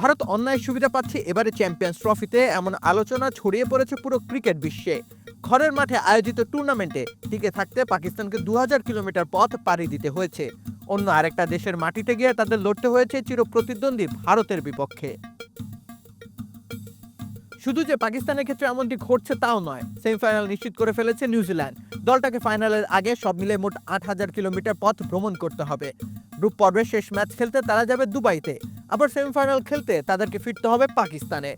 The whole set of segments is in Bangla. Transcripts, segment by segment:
ভারত অন্যায় সুবিধা পাচ্ছে, এবারে চ্যাম্পিয়ন্স ট্রফিতে এমন আলোচনা ছড়িয়ে পড়েছে পুরো ক্রিকেট বিশ্বে। ঘরের মাঠে আয়োজিত টুর্নামেন্টে টিকে থাকতে পাকিস্তানকে দু কিলোমিটার পথ পাড়ি দিতে হয়েছে। অন্য আরেকটা দেশের মাটিতে গিয়ে তাদের লড়তে হয়েছে চির প্রতিদ্বন্দ্বী ভারতের বিপক্ষে। শুধু যে পাকিস্তানের ক্ষেত্রে এমনটি ঘটছে তাও নয় সেমিফাইনাল নিশ্চিত করে ফেলেছে নিউজিল্যান্ড। দলটাকে ফাইনালের আগে সব মিলে মোট আট হাজার কিলোমিটার পথ ভ্রমণ করতে হবে। গ্রুপ পর্বের শেষ ম্যাচ খেলতে তারা যাবে দুবাইতে। আবার সেমিফাইনাল খেলতে তাদেরকে ফিরতে হবে পাকিস্তানে।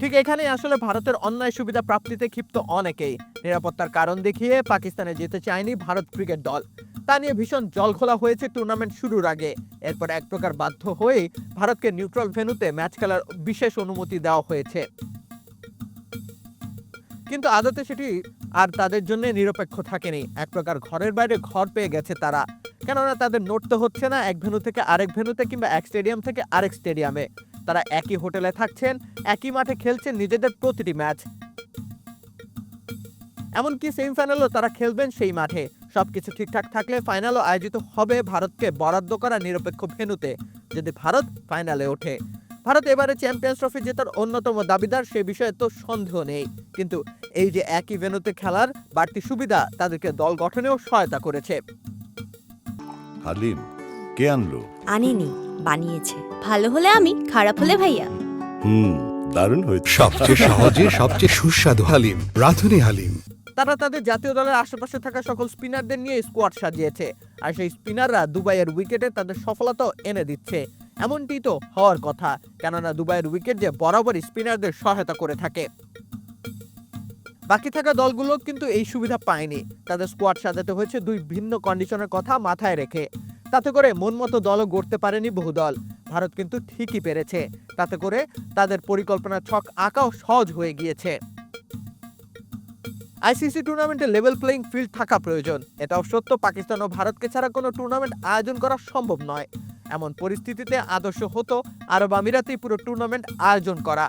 ঠিক এখানেই আসলে ভারতের অন্যায় সুবিধা প্রাপ্তিতে ক্ষিপ্ত অনেকেই। নিরাপত্তার কারণ দেখিয়ে পাকিস্তানে যেতে চায়নি ভারত ক্রিকেট দল। তা নিয়ে ভীষণ জলঘোলা হয়েছে টুর্নামেন্ট শুরুর আগে। এরপর এক প্রকার বাধ্য হয়েই ভারতকে নিউট্রাল ভেন্যুতে ম্যাচ খেলার বিশেষ অনুমতি দেওয়া হয়েছে। কিন্তু আদতে সেটি আর তাদের জন্য নিরপেক্ষ থাকেনি। এক প্রকার ঘরের বাইরে ঘর পেয়ে গেছে তারা। কেননা তাদের নড়তে হচ্ছে না, এক ভেন্যু থেকে আরেক ভেন্যুতে কিংবা এক স্টেডিয়াম থেকে আরেক স্টেডিয়ামে। তারা একই হোটেলে থাকছেন, একই মাঠে খেলছেন নিজেদের প্রতিটি ম্যাচ। এমনকি সেমিফাইনালও তারা খেলবেন সেই মাঠে। সবকিছু ঠিকঠাক থাকলে ফাইনালও আয়োজিত হবে ভারতকে বরাদ্দ করা নিরপেক্ষ ভেনুতে যদি ভারত ফাইনালে ওঠে। ভারত এবারে চ্যাম্পিয়ন্স ট্রফি জেতার অন্যতম দাবিদার সে বিষয়ে তো সন্দেহ নেই। কিন্তু এই যে একই ভেন্যুতে খেলার বাড়তি সুবিধা তাদেরকে দল গঠনেও সহায়তা করেছে। হালিম কে আনলো? আনেনি বানিয়েছে। ভালো হলে আমি খারাপ হলে ভাইয়া। হুম দারুণ হয়েছে। সবচেয়ে সহজে সবচেয়ে সুস্বাদু হালিম রাধুনি হালিম। তারা তাদের জাতীয় দলের আশেপাশে থাকা সকল স্পিনারদের নিয়ে স্কোয়াড সাজিয়েছে। আর সেই স্পিনাররা দুবাইয়ের উইকেটে তাদের সফলতাও এনে দিচ্ছে। এমনটি তো হওয়ার কথা, কেননা দুবাইয়ের উইকেট যে বরাবরই স্পিনারদের সহায়তা করে থাকে। বাকি থাকা দলগুলো কিন্তু এই সুবিধা পায়নি। তাদের স্কোয়াড সাজাতে হয়েছে দুই ভিন্ন কন্ডিশনের কথা মাথায় রেখে। তাতে করে মন মতো দলও গড়তে পারেনি বহু দল। ভারত কিন্তু ঠিকই পেরেছে। তাতে করে তাদের পরিকল্পনা ছক আঁকাও সহজ হয়ে গিয়েছে। আইসিসি টুর্নামেন্টে লেভেল প্লেইং ফিল্ড থাকা প্রয়োজন। এটাও সত্য পাকিস্তান ও ভারতকে ছাড়া কোনো টুর্নামেন্ট আয়োজন করা সম্ভব নয়। এমন পরিস্থিতিতে আদর্শ হতো আরব আমিরাতেই পুরো টুর্নামেন্ট আয়োজন করা।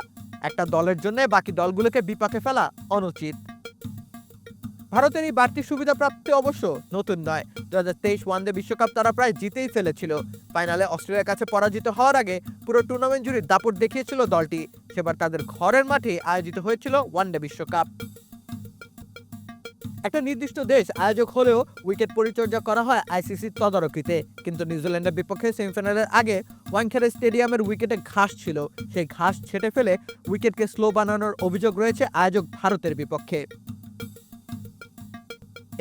একটা দলের জন্য বাকি দলগুলোকে বিপাকে ফেলা অনুচিত। ভারতের এই বাড়তি সুবিধা প্রাপ্তি অবশ্য নতুন নয়। দু হাজার তেইশ ওয়ানডে বিশ্বকাপ তারা প্রায় জিতেই ফেলেছিল। ফাইনালে অস্ট্রেলিয়ার কাছে পরাজিত হওয়ার আগে পুরো টুর্নামেন্ট জুড়ে দাপট দেখিয়েছিল দলটি। সেবার তাদের ঘরের মাঠে আয়োজিত হয়েছিল ওয়ানডে বিশ্বকাপ। একটা নির্দিষ্ট দেশ আয়োজক হলেও উইকেট পরিচর্যা করা হয় আইসিসির তদারকিতে। কিন্তু নিউজিল্যান্ডের বিপক্ষে সেমিফাইনালের আগে ওয়াংখেড়ে স্টেডিয়ামের উইকেটে ঘাস ছিল। সেই ঘাস ছেটে ফেলে উইকেটকে স্লো বানানোর অভিযোগ রয়েছে আয়োজক ভারতের বিপক্ষে।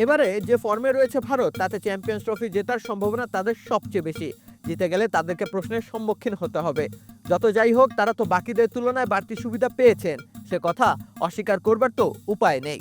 এবারে যে ফর্মে রয়েছে ভারত, তাতে চ্যাম্পিয়ন্স ট্রফি জেতার সম্ভাবনা তাদের সবচেয়ে বেশি। জিতে গেলে তাদেরকে প্রশ্নের সম্মুখীন হতে হবে। যত যাই হোক, তারা তো বাকিদের তুলনায় বাড়তি সুবিধা পেয়েছেন। সে কথা অস্বীকার করবার তো উপায় নেই।